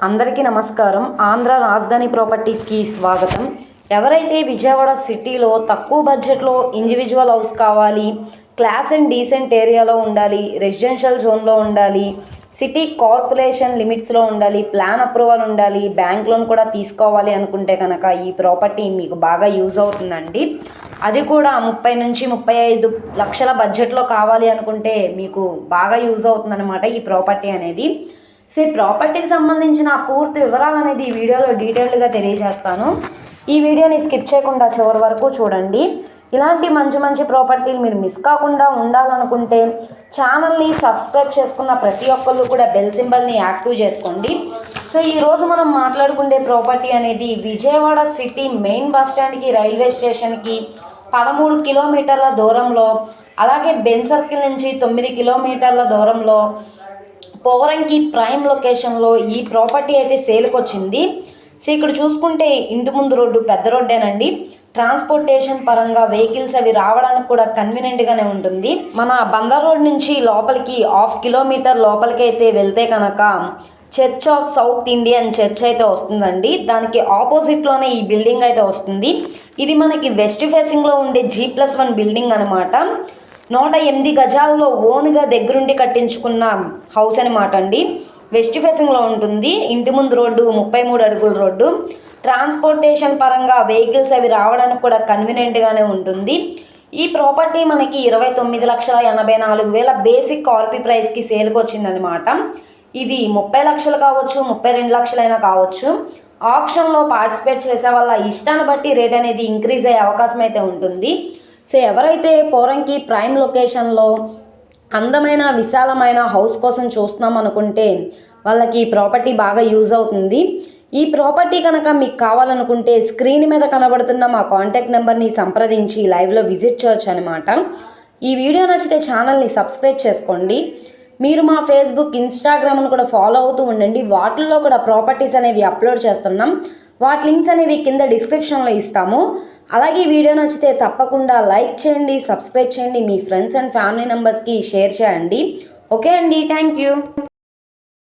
అందరికీ నమస్కారం. ఆంధ్ర రాజధాని ప్రాపర్టీస్కి స్వాగతం. ఎవరైతే విజయవాడ సిటీలో తక్కువ బడ్జెట్లో ఇండివిజువల్ హౌస్ కావాలి క్లాస్ అండ్ డీసెంట్ ఏరియాలో ఉండాలి రెసిడెన్షియల్ జోన్లో ఉండాలి సిటీ కార్పొరేషన్ లిమిట్స్లో ఉండాలి ప్లాన్ అప్రూవల్ ఉండాలి బ్యాంక్ లోన్ కూడా తీసుకోవాలి అనుకుంటే కనుక ఈ ప్రాపర్టీ మీకు బాగా యూజ్ అవుతుందండి. అది కూడా ముప్పై నుంచి ముప్పై ఐదు లక్షల బడ్జెట్లో కావాలి అనుకుంటే మీకు బాగా యూజ్ అవుతుందన్నమాట ఈ ప్రాపర్టీ అనేది. సో ప్రాపర్టీకి సంబంధించిన పూర్తి వివరాలు అనేది ఈ వీడియోలో డీటెయిల్డ్గా తెలియజేస్తాను. ఈ వీడియోని స్కిప్ చేయకుండా చివరి వరకు చూడండి. ఇలాంటి మంచి మంచి ప్రాపర్టీలు మీరు మిస్ కాకుండా ఉండాలనుకుంటే ఛానల్ని సబ్స్క్రైబ్ చేసుకున్న ప్రతి ఒక్కళ్ళు కూడా బెల్ సింబల్ని యాక్టివ్ చేసుకోండి. సో ఈరోజు మనం మాట్లాడుకునే ప్రాపర్టీ అనేది విజయవాడ సిటీ మెయిన్ బస్ స్టాండ్కి రైల్వే స్టేషన్కి పదమూడు కిలోమీటర్ల దూరంలో అలాగే బెన్ సర్కిల్ నుంచి తొమ్మిది కిలోమీటర్ల దూరంలో పోరంకి ప్రైమ్ లొకేషన్లో ఈ ప్రాపర్టీ అయితే సేల్కి వచ్చింది సో ఇక్కడ చూసుకుంటే ఇంటి ముందు రోడ్డు పెద్ద రోడ్డేనండి. ట్రాన్స్పోర్టేషన్ పరంగా వెహికల్స్ అవి రావడానికి కూడా కన్వీనియంట్గానే ఉంటుంది. మన బందర్ రోడ్ నుంచి లోపలికి హాఫ్ కిలోమీటర్ లోపలికి అయితే వెళ్తే కనుక church of South Indian church అయితే వస్తుందండి. దానికి ఆపోజిట్లోనే ఈ బిల్డింగ్ అయితే వస్తుంది. ఇది మనకి వెస్ట్ ఫేసింగ్లో ఉండే జీ ప్లస్ వన్ బిల్డింగ్ అనమాట నూట ఎనిమిది గజాల్లో ఓన్గా దగ్గరుండి కట్టించుకున్న హౌస్ అనమాట అండి. వెస్ట్ ఫేసింగ్లో ఉంటుంది. ఇంటి ముందు రోడ్డు ముప్పై మూడు అడుగుల రోడ్డు. ట్రాన్స్పోర్టేషన్ పరంగా వెహికల్స్ అవి రావడానికి కూడా కన్వీనియంట్గానే ఉంటుంది. ఈ ప్రాపర్టీ మనకి ఇరవై తొమ్మిది లక్షల ఎనభై నాలుగు వేల బేసిక్ కార్పీ ప్రైస్కి సేల్కి వచ్చిందనమాట ఇది ముప్పై లక్షలు కావచ్చు ముప్పై రెండు లక్షలైనా కావచ్చు. ఆప్షన్లో పార్టిసిపేట్ చేసే వాళ్ళ ఇష్టాన్ని బట్టి రేట్ అనేది ఇంక్రీజ్ అయ్యే అవకాశం అయితే ఉంటుంది. సో ఎవరైతే పోరంకి ప్రైమ్ లొకేషన్లో అందమైన విశాలమైన హౌస్ కోసం చూస్తున్నాం అనుకుంటే వాళ్ళకి ఈ ప్రాపర్టీ బాగా యూజ్ అవుతుంది. ఈ ప్రాపర్టీ కనుక మీకు కావాలనుకుంటే స్క్రీన్ మీద కనబడుతున్న మా కాంటాక్ట్ నెంబర్ని సంప్రదించి లైవ్లో విజిట్ చేయొచ్చు అనమాట ఈ వీడియో నచ్చితే ఛానల్ని సబ్స్క్రైబ్ చేసుకోండి. మీరు మా ఫేస్బుక్ ఇన్స్టాగ్రామ్ను కూడా ఫాలో అవుతూ ఉండండి. వాటిల్లో కూడా ప్రాపర్టీస్ అనేవి అప్లోడ్ చేస్తున్నాం. వాటి లింక్స్ అనేవి కింద డిస్క్రిప్షన్లో ఇస్తాము. అలాగే ఈ వీడియో నచ్చితే తప్పకుండా లైక్ చేయండి సబ్స్క్రైబ్ చేయండి. మీ ఫ్రెండ్స్ అండ్ ఫ్యామిలీ మెంబర్స్కి షేర్ చేయండి. ఓకే అండి థ్యాంక్ యూ